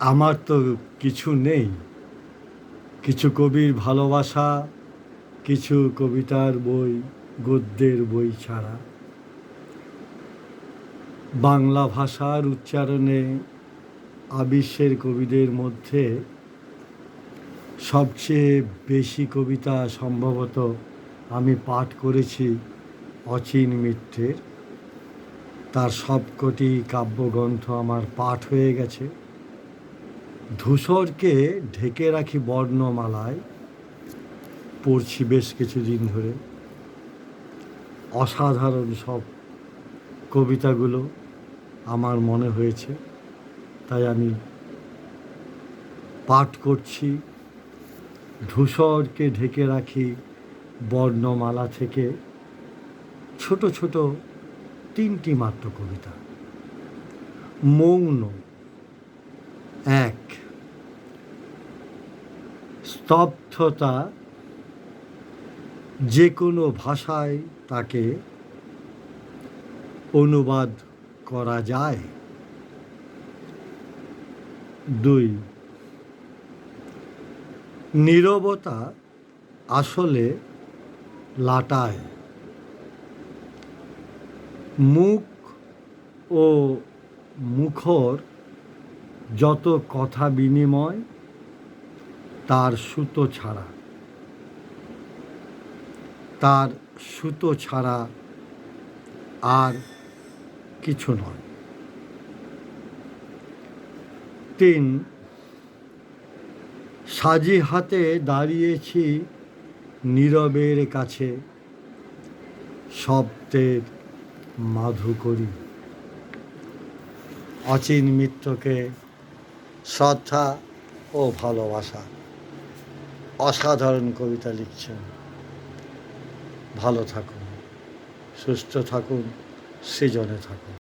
আমার তো কিছু নেই। কিছু কবির ভালোবাসা, কিছু কবিতার বই, গদ্যের বই ছাড়া। বাংলা ভাষার উচ্চারণে আবিশ্বের কবিদের মধ্যে সবচেয়ে বেশি কবিতা সম্ভবত আমি পাঠ করেছি অচিন মিত্রের। তার সবকটি কাব্যগ্রন্থ আমার পাঠ হয়ে গেছে। ধূসরকে ঢেকে রাখি বর্ণমালায়, পড়ছি বেশ কিছুদিন ধরে। অসাধারণ সব কবিতাগুলো আমার মনে হয়েছে, তাই আমি পাঠ করছি। ধূসরকে ঢেকে রাখি বর্ণমালা থেকে ছোট ছোট তিনটি মাত্র কবিতা। মৌন এক। স্তব্ধতা যে কোনো ভাষায় তাকে অনুবাদ করা যায়। দুই, নীরবতা আসলে লাটায়। মুখ ও মুখর যত কথা বিনিময় তার সুতো ছাড়া। তার সুতো ছাড়া আর কিছু নয়। তিন, সাজি হাতে দাঁড়িয়েছি নীরবের কাছে, শব্দের মাধুকরী। অচিন মিত্রকে শ্রদ্ধা ও ভালোবাসা। অসাধারণ কবিতা লিখছেন। ভালো থাকুন সুস্থ থাকুন সৃজনে থাকুন।